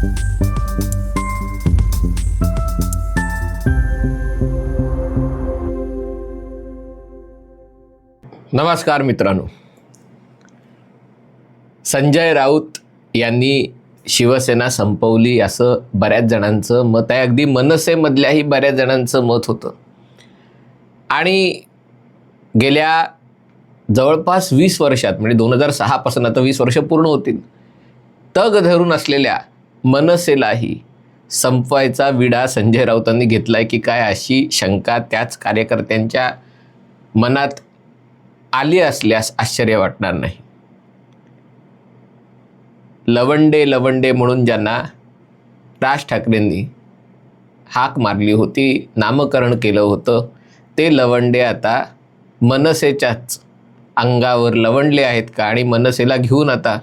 नमस्कार मित्रांनो. संजय राऊत यांनी शिवसेना संपवली असं बऱ्याच जणांचं मत आहे. अगदी मनसेमधल्याही बऱ्याच जणांचं मत होतं. आणि गेल्या जवळपास वीस वर्षात म्हणजे दोन हजार सहापासून आता वीस वर्ष पूर्ण होतील तग धरून असलेल्या मनसेलाही संपवायचा विडा संजय राऊतांनी घेतलाय की काय अशी शंका त्याच कार्यकर्त्यांच्या मनात आली असल्यास आश्चर्य वाटणार नाही. लवंडे लवंडे म्हणून ज्यांना राज ठाकरेंनी हाक मारली होती नामकरण केलं होतं ते लवंडे आता मनसेच्याच अंगावर लवंडले आहेत का आणि मनसेला घेऊन आता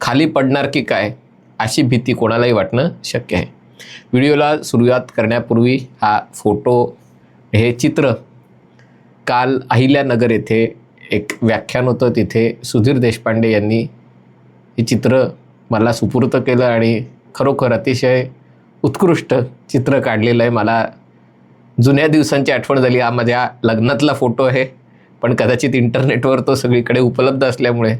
खाली पडणार की काय अशी भीती कोणालाही वाटणं शक्य आहे. व्हिडिओला सुरुवात करण्यापूर्वी हा फोटो हे चित्र काल अहिल्यानगर येथे एक व्याख्यान होतं. तिथे सुधीर देशपांडे यांनी हे चित्र मला सुपूर्त केलं आणि खरोखर अतिशय उत्कृष्ट चित्र काढलेलं आहे. मला जुन्या दिवसांची आठवण झाली. हा माझ्या लग्नातला फोटो आहे पण कदाचित इंटरनेटवर तो सगळीकडे उपलब्ध असल्यामुळे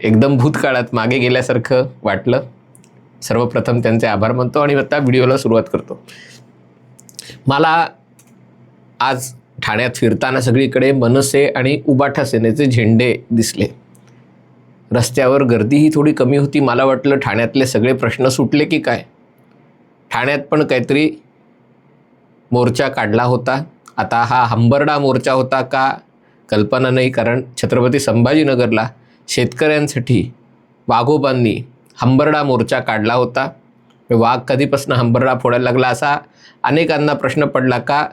एकदम भूतकाळात मागे गेल्यासारखं वाटलं. सर्वप्रथम त्यांचे आभार मानतो आणि आता व्हिडिओला सुरुवात करतो. मला आज ठाण्यात फिरताना सगळीकडे मनसे आणि उबाठा सेनेचे झेंडे दिसले. रस्त्यावर गर्दीही थोडी कमी होती मला वाटलं ठाण्यातले सगळे प्रश्न सुटले की काय? ठाण्यात पण काहीतरी मोर्चा काढला होता. आता हा हंबरडा मोर्चा होता का? कल्पना नाही कारण छत्रपती संभाजीनगरला शेतकऱ्यांसाठी वाघोबांनी हंबरडा मोर्चा काढला होता. वाघ कधीपासून हंबरडा फोडायला लागला असा अनेकांना प्रश्न पडला का?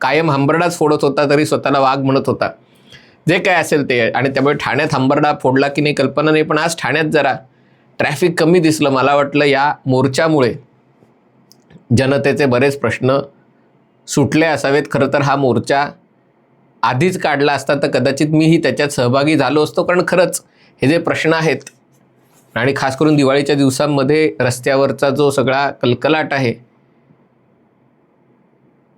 कायम हंबरडाच फोडत होता तरी स्वतःला वाघ म्हणत होता. जे काय असेल ते. आणि त्यामुळे ठाण्यात हंबरडा फोडला की नाही कल्पना नाही पण आज ठाण्यात जरा ट्रॅफिक कमी दिसलं मला वाटलं. या मोर्चामुळे जनतेचे बरेच प्रश्न सुटले असावेत. खरं तर हा मोर्चा आधीच काढला असता तर कदाचित मीही त्याच्यात सहभागी झालो असतो. कारण खरंच हे जे प्रश्न आहेत आणि खास करून दिवाळीच्या दिवसांमध्ये रस्त्यावरचा जो सगळा कलकलाट आहे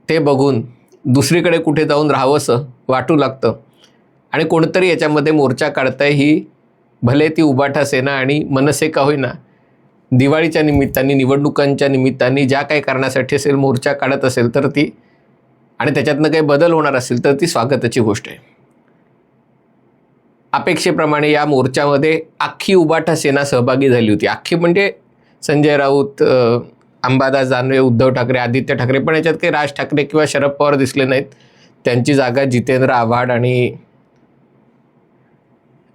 ते बघून दुसरीकडे कुठे जाऊन राहावंसं वाटू लागतं. आणि कोणतरी याच्यामध्ये मोर्चा काढताय ही भले ती उबाठा सेना आणि मनसे का होईना दिवाळीच्या निमित्ताने निवडणुकांच्या निमित्ताने ज्या काही कारणासाठी असेल मोर्चा काढत असेल तर ती आणि त्याच्यातनं काही बदल होणार असेल तर ती स्वागताची गोष्ट आहे. अपेक्षेप्रमाणे या मोर्चामध्ये अख्खी उबाठा सेना सहभागी झाली होती. अख्खी म्हणजे संजय राऊत अंबादास दानवे उद्धव ठाकरे आदित्य ठाकरे पण याच्यात काही राज ठाकरे किंवा शरद पवार दिसले नाहीत. त्यांची जागा जितेंद्र आव्हाड आणि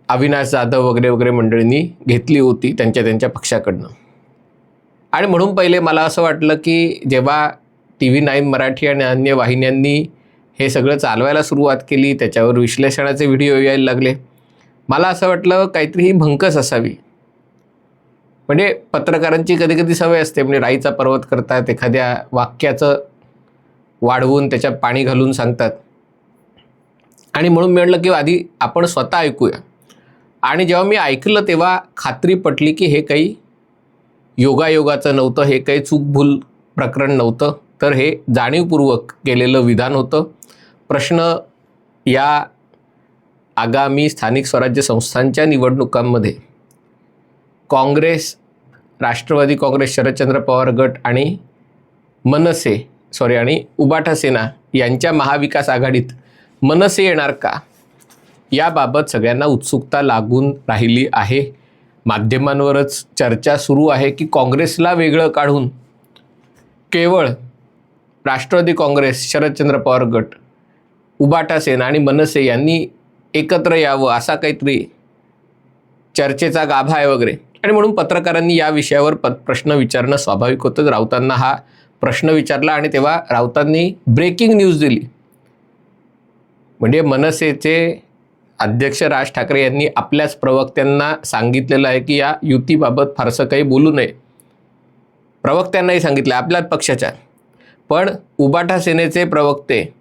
अविनाश जाधव वगैरे वगैरे मंडळींनी घेतली होती त्यांच्या त्यांच्या पक्षाकडनं. आणि म्हणून पहिले मला असं वाटलं की जेव्हा टी व्ही नाईन मराठी आणि अन्य वाहिन्यांनी हे सगळं चालवायला सुरुवात केली त्याच्यावर विश्लेषणाचे व्हिडिओ यायला लागले. मला असं वाटलं काहीतरी ही भंकस असावी. म्हणजे पत्रकारांची कधी कधी सवय असते म्हणजे राईचा पर्वत करतात एखाद्या वाक्याचं वाढवून त्याच्यात पाणी घालून सांगतात. आणि म्हणून मी म्हटलं की आधी आपण स्वतः ऐकूया. आणि जेव्हा मी ऐकलं तेव्हा खात्री पटली की हे काही योगायोगाचं नव्हतं हे काही चूकभूल प्रकरण नव्हतं. तर हे जाणीवपूर्वक केलेलं विधान होतं. प्रश्न या आगामी स्थानिक स्वराज्य संस्थांच्या निवडणुकांमध्ये काँग्रेस राष्ट्रवादी काँग्रेस शरदचंद्र पवार गट आणि मनसे सॉरी आणि उबाठा सेना यांच्या महाविकास आघाडीत मनसे येणार का? याबाबत सगळ्यांना उत्सुकता लागून राहिली आहे. माध्यमांवरच चर्चा सुरू आहे की काँग्रेसला वेगळं काढून केवळ राष्ट्रवादी काँग्रेस शरदचंद्र पवार गट उबाटा सेना आणि मनसे यांनी एकत्र यावं असा काहीतरी चर्चेचा गाभा आहे वगैरे. आणि म्हणून पत्रकारांनी या विषयावर प प्रश्न विचारणं स्वाभाविक होतंच राऊतांना हा प्रश्न विचारला आणि तेव्हा राऊतांनी ब्रेकिंग न्यूज दिली. म्हणजे मनसेचे अध्यक्ष राज ठाकरे यांनी आपल्याच प्रवक्त्यांना सांगितलेलं आहे की या युतीबाबत फारसं काही बोलू नये. प्रवक्त्यांनाही सांगितलं आपल्याच पक्षाच्या. पण उबाठा सेनेचे प्रवक्ते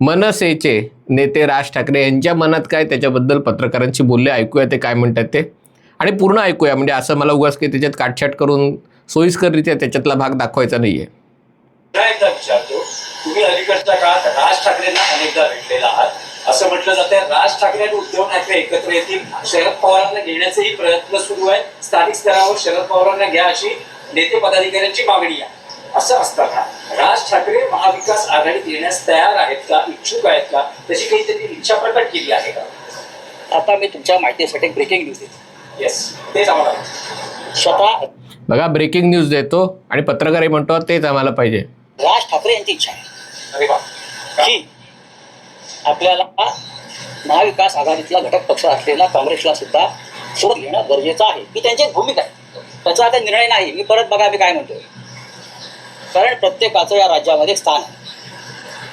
मनसेचे नेते राज ठाकरे यांच्या मनात काय त्याच्याबद्दल पत्रकारांशी बोलले? ऐकूया ते काय म्हणतात ते. आणि पूर्ण ऐकूया म्हणजे असं मला उगाच की त्याच्यात काटछाट करून सोयीस्कररित्या त्याच्यातला भाग दाखवायचा नाहीये. विचारतो तुम्ही अलीकडच्या काळात राज ठाकरेंना अनेकदा भेटलेला आहात. असं म्हटलं जातं राज ठाकरे आणि उद्धव ठाकरे एकत्र येतील. शरद पवारांना घेण्याचेही प्रयत्न सुरू आहे स्थानिक स्तरावर शरद पवारांना घ्या अशी नेते पदाधिकाऱ्यांची मागणी आहे. असं असताना राज ठाकरे महाविकास आघाडीत येण्यास तयार आहेत का? इच्छुक आहेत का? तशी काही त्यांनी इच्छा प्रकट केली आहे का? आता मी तुमच्या माहितीसाठी ब्रेकिंग न्यूज देतो. येस तेच आम्हाला. स्वतः बघा ब्रेकिंग न्यूज देतो आणि पत्रकारही म्हणतो तेच आम्हाला पाहिजे. राज ठाकरे यांची इच्छा आहे. की? आपल्याला महाविकास आघाडीतला घटक पक्ष असलेला काँग्रेसला सुद्धा सोबत घेणं गरजेचं आहे. ही त्यांची एक भूमिका आहे. त्याचा आता निर्णय नाही. मी परत बघा मी काय म्हणतोय. कारण प्रत्येकाचं या राज्यामध्ये स्थान आहे.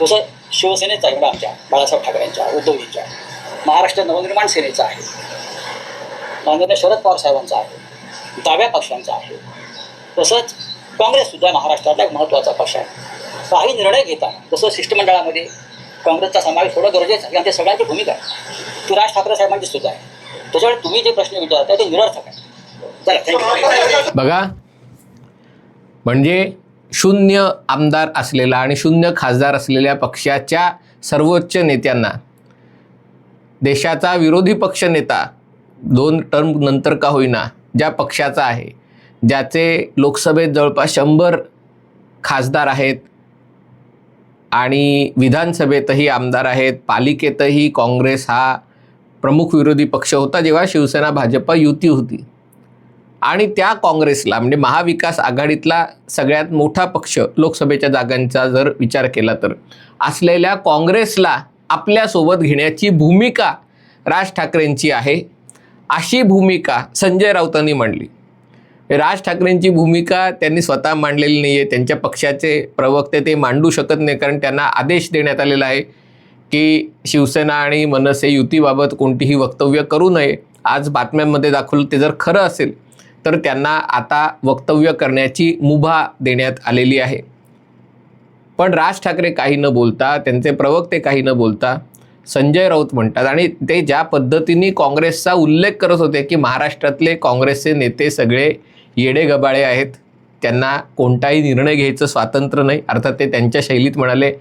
जसं शिवसेनेचं आहे म्हणजे आमच्या बाळासाहेब ठाकरेंच्या उद्धवजींच्या महाराष्ट्र नवनिर्माण सेनेचा आहे. माननीय शरद पवार साहेबांचा आहे. डाव्या पक्षांचा आहे. तसंच काँग्रेससुद्धा महाराष्ट्रातला एक महत्त्वाचा पक्ष आहे. काही निर्णय घेताना जसं शिष्टमंडळामध्ये काँग्रेसचा समावेश थोडं गरजेचं आहे. आणि ते सगळ्यांची भूमिका आहे. ती राज ठाकरे साहेबांची सुद्धा आहे. त्याच्यामुळे तुम्ही जे प्रश्न विचारताय ते निरर्थक आहे. चला थँक्यू बघा म्हणजे शून्य आमदार असलेला आणि शून्य खासदार असलेल्या पक्षाच्या सर्वोच्च नेत्यांना देशाचा विरोधी पक्ष नेता दोन टर्म नंतर का होईना ज्या पक्षाचा आहे ज्याचे लोकसभेत जवळपास शंभर खासदार आहेत आणि विधानसभेतही आमदार आहेत पालिकेतही काँग्रेस हा प्रमुख विरोधी पक्ष होता जेव्हा शिवसेना भाजप युती होती. आणि त्या काँग्रेसला म्हणजे महाविकास आघाडीतला सगळ्यात मोठा पक्ष लोकसभेच्या जागांचा जर विचार केला तर असलेल्या काँग्रेसला आपल्यासोबत घेण्याची भूमिका राज ठाकरेंची आहे. अशी भूमिका संजय राऊतांनी मांडली. राज ठाकरेंची भूमिका त्यांनी स्वतः मांडलेली नाही आहे त्यांच्या पक्षाचे प्रवक्ते ते मांडू शकत नाही कारण त्यांना आदेश देण्यात आलेला आहे की शिवसेना आणि मनसे युतीबाबत कोणतीही वक्तव्य करू नये. आज बातम्यांमध्ये दाखवलं ते जर खरं असेल तर त्यांना आता वक्तव्य करण्याची मुभा देण्यात आलेली आहे. पण राज ठाकरे काही न बोलता त्यांचे प्रवक्ते काही न बोलता संजय राऊत म्हणतात आणि ते ज्या पद्धतीने काँग्रेसचा उल्लेख करत होते की महाराष्ट्रातले काँग्रेसचे नेते सगळे येडे गबाळे आहेत त्यांना कोणताही निर्णय घ्यायचं स्वातंत्र्य नाही. अर्थात ते त्यांच्या शैलीत म्हणाले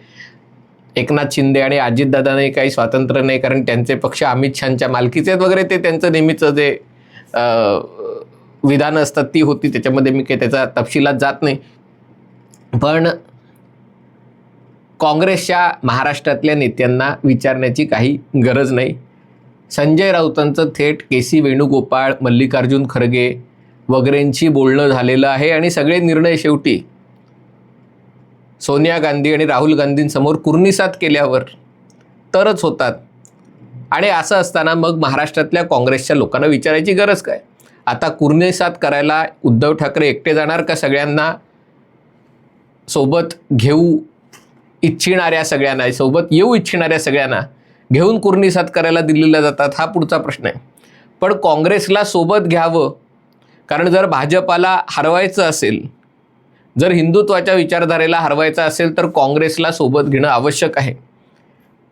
एकनाथ शिंदे आणि अजितदादांनाही काही स्वातंत्र्य नाही कारण त्यांचे पक्ष अमित शहाच्या मालकीचे आहेत वगैरे. ते त्यांचं नेहमीचं जे विधानं असतात ती होती. त्याच्यामध्ये मी काही त्याचा तपशिलात जात नाही. पण काँग्रेसच्या महाराष्ट्रातल्या नेत्यांना विचारण्याची काही गरज नाही. संजय राऊतांचं थेट के सी वेणुगोपाळ मल्लिकार्जुन खरगे वगैरेंशी बोलणं झालेलं आहे आणि सगळे निर्णय शेवटी सोनिया गांधी आणि राहुल गांधींसमोर कुर्निसात केल्यावर तरच होतात. आणि असं असताना मग महाराष्ट्रातल्या काँग्रेसच्या लोकांना विचारायची गरज काय? आता कुर्नेसात करायला उद्धव ठाकरे एकटे जाणार का सगळ्यांना? सोबत घेऊ इच्छिणाऱ्या सगळ्यांना सोबत येऊ इच्छिणाऱ्या सगळ्यांना घेऊन कुर्निसात करायला दिल्लीला जातात हा पुढचा प्रश्न आहे. पण काँग्रेसला सोबत घ्यावं कारण जर भाजपाला हरवायचं असेल जर हिंदुत्वाच्या विचारधारेला हरवायचं असेल तर काँग्रेसला सोबत घेणं आवश्यक आहे.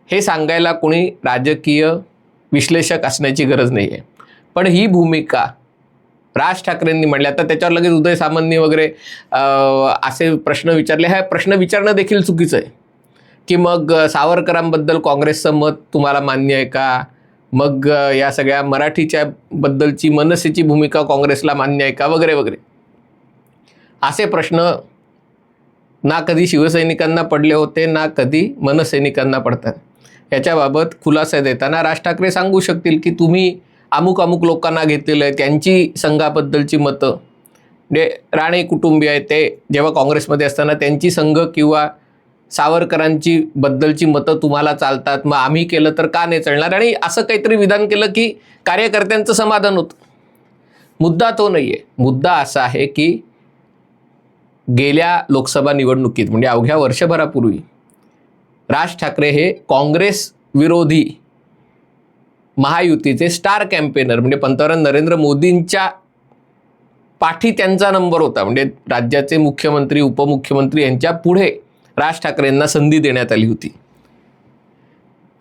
हे सांगायला कोणी राजकीय विश्लेषक असण्याची गरज नाही आहे पण ही भूमिका राज ठाकरेंनी म्हणले. आता त्याच्यावर लगेच उदय सामंतनी वगैरे असे प्रश्न विचारले. हा प्रश्न विचारणं देखील चुकीचं आहे. की मग सावरकरांबद्दल काँग्रेसचं मत तुम्हाला मान्य आहे का? मग या सगळ्या मराठीच्या बद्दलची मनसेची भूमिका काँग्रेसला मान्य आहे का? वगैरे वगैरे. असे प्रश्न ना कधी शिवसैनिकांना पडले होते ना कधी मनसैनिकांना पडतात. याच्याबाबत खुलासा देताना राज ठाकरे सांगू शकतील की तुम्ही अमुक अमुक लोकांना घेतलेलं आहे. त्यांची संघाबद्दलची मतं. जे राणे कुटुंबीय आहे ते जेव्हा काँग्रेसमध्ये असताना त्यांची संघ किंवा सावरकरांची बद्दलची मतं तुम्हाला चालतात. मग आम्ही केलं तर का नाही चालणार? आणि असं काहीतरी विधान केलं की कार्यकर्त्यांचं समाधान होतं. मुद्दा तो नाही आहे मुद्दा असा आहे की गेल्या लोकसभा निवडणुकीत म्हणजे अवघ्या वर्षभरापूर्वी राज ठाकरे हे काँग्रेस विरोधी महायुतीचे स्टार कॅम्पेनर म्हणजे पंतप्रधान नरेंद्र मोदींच्या पाठी त्यांचा नंबर होता. म्हणजे राज्याचे मुख्यमंत्री उपमुख्यमंत्री यांच्या पुढे राज ठाकरेंना संधी देण्यात आली होती.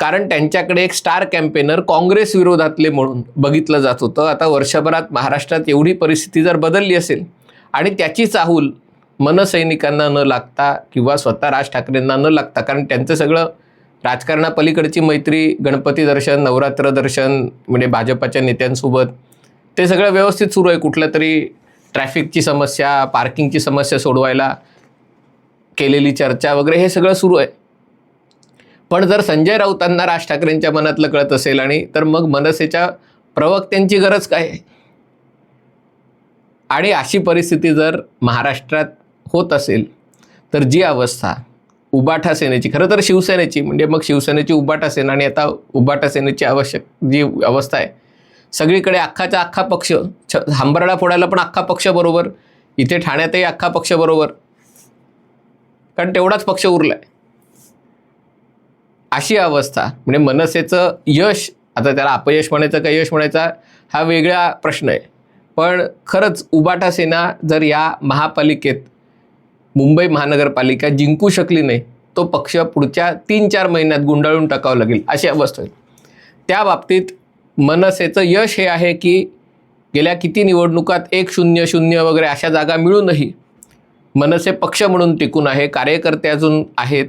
कारण त्यांच्याकडे एक स्टार कॅम्पेनर काँग्रेस विरोधातले म्हणून बघितलं जात होतं. आता वर्षभरात महाराष्ट्रात एवढी परिस्थिती जर बदलली असेल आणि त्याची चाहूल मनसैनिकांना न लागता किंवा स्वतः राज ठाकरेंना न लागता कारण त्यांचं सगळं राजकारणापलीकडची मैत्री गणपती दर्शन नवरात्र दर्शन म्हणजे भाजपाच्या नेत्यांसोबत ते सगळं व्यवस्थित सुरू आहे. कुठल्या तरी ट्रॅफिकची समस्या पार्किंगची समस्या सोडवायला केलेली चर्चा वगैरे हे सगळं सुरू आहे. पण जर संजय राऊतांना राज ठाकरेंच्या मनातलं कळत असेल आणि तर मग मनसेच्या प्रवक्त्यांची गरज काय आहे? आणि अशी परिस्थिती जर महाराष्ट्रात होत असेल तर जी अवस्था उबाठा सेनेची खरं तर शिवसेनेची म्हणजे मग शिवसेनेची उबाठा सेना आणि आता उबाठा सेनेची आवश्यक जी अवस्था आहे सगळीकडे अख्खाचा अख्खा पक्ष छ हंबरडा फोडायला पण अख्खा पक्ष बरोबर इथे ठाण्यातही अख्खा पक्ष बरोबर. कारण तेवढाच पक्ष उरला आहे अशी अवस्था म्हणजे मनसेचं यश आता त्याला अपयश म्हणायचं का यश म्हणायचा हा वेगळा प्रश्न आहे. पण खरंच उबाटा सेना जर या महापालिकेत मुंबई महानगरपालिका जिंकू शकली नाही तो पक्ष पुढच्या तीन चार महिन्यात गुंडाळून टाकावं लागेल अशी अवस्था होईल त्या बाबतीत मनसेचं यश हे आहे की गेल्या किती निवडणुकात एक शून्य शून्य वगैरे अशा जागा मिळूनही मनसे पक्ष म्हणून टिकून आहे कार्यकर्ते अजून आहेत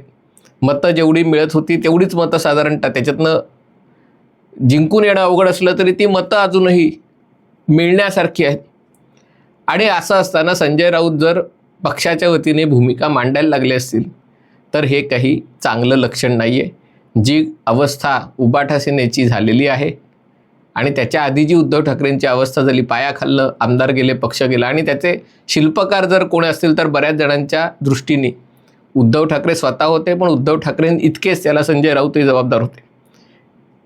मतं जेवढी मिळत होती तेवढीच मतं साधारणतः त्याच्यातनं जिंकून येणं अवघड असलं तरी ती मतं अजूनही मिळण्यासारखी आहेत. आणि असं असताना संजय राऊत जर पक्षाच्या वतीने भूमिका मांडायला लागले असतील तर हे काही चांगलं लक्षण नाही आहे जी अवस्था उबाठा सेनेची झालेली आहे आणि त्याच्या आधी जी उद्धव ठाकरेंची अवस्था झाली पायाखाल्लं आमदार गेले पक्ष गेला आणि त्याचे शिल्पकार जर कोणी असतील तर बऱ्याच जणांच्या दृष्टीने उद्धव ठाकरे स्वतः होते पण उद्धव ठाकरे इतकेच त्याला संजय राऊतही जबाबदार होते.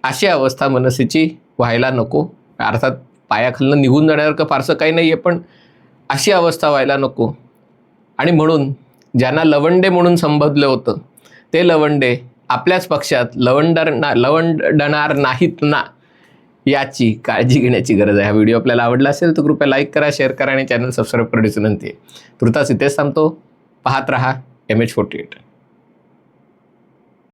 अशी अवस्था मनसेची व्हायला नको. अर्थात पायाखालनं निघून जाण्यासारखं फारसं काही नाही आहे पण अशी अवस्था व्हायला नको. आणि म्हणून ज्यांना लवंडे म्हणून संबोधलं होतं ते लवंडे आपल्याच पक्षात लवंडर ना लवंडणार नाहीत ना याची काळजी घेण्याची गरज आहे. हा व्हिडिओ आपल्याला आवडला असेल तर कृपया लाईक करा शेअर करा आणि चॅनल सबस्क्राईब करण्याची विनंती आहे तुर्तास इथेच थांबतो पाहत रहा एम एच फोर्टी एट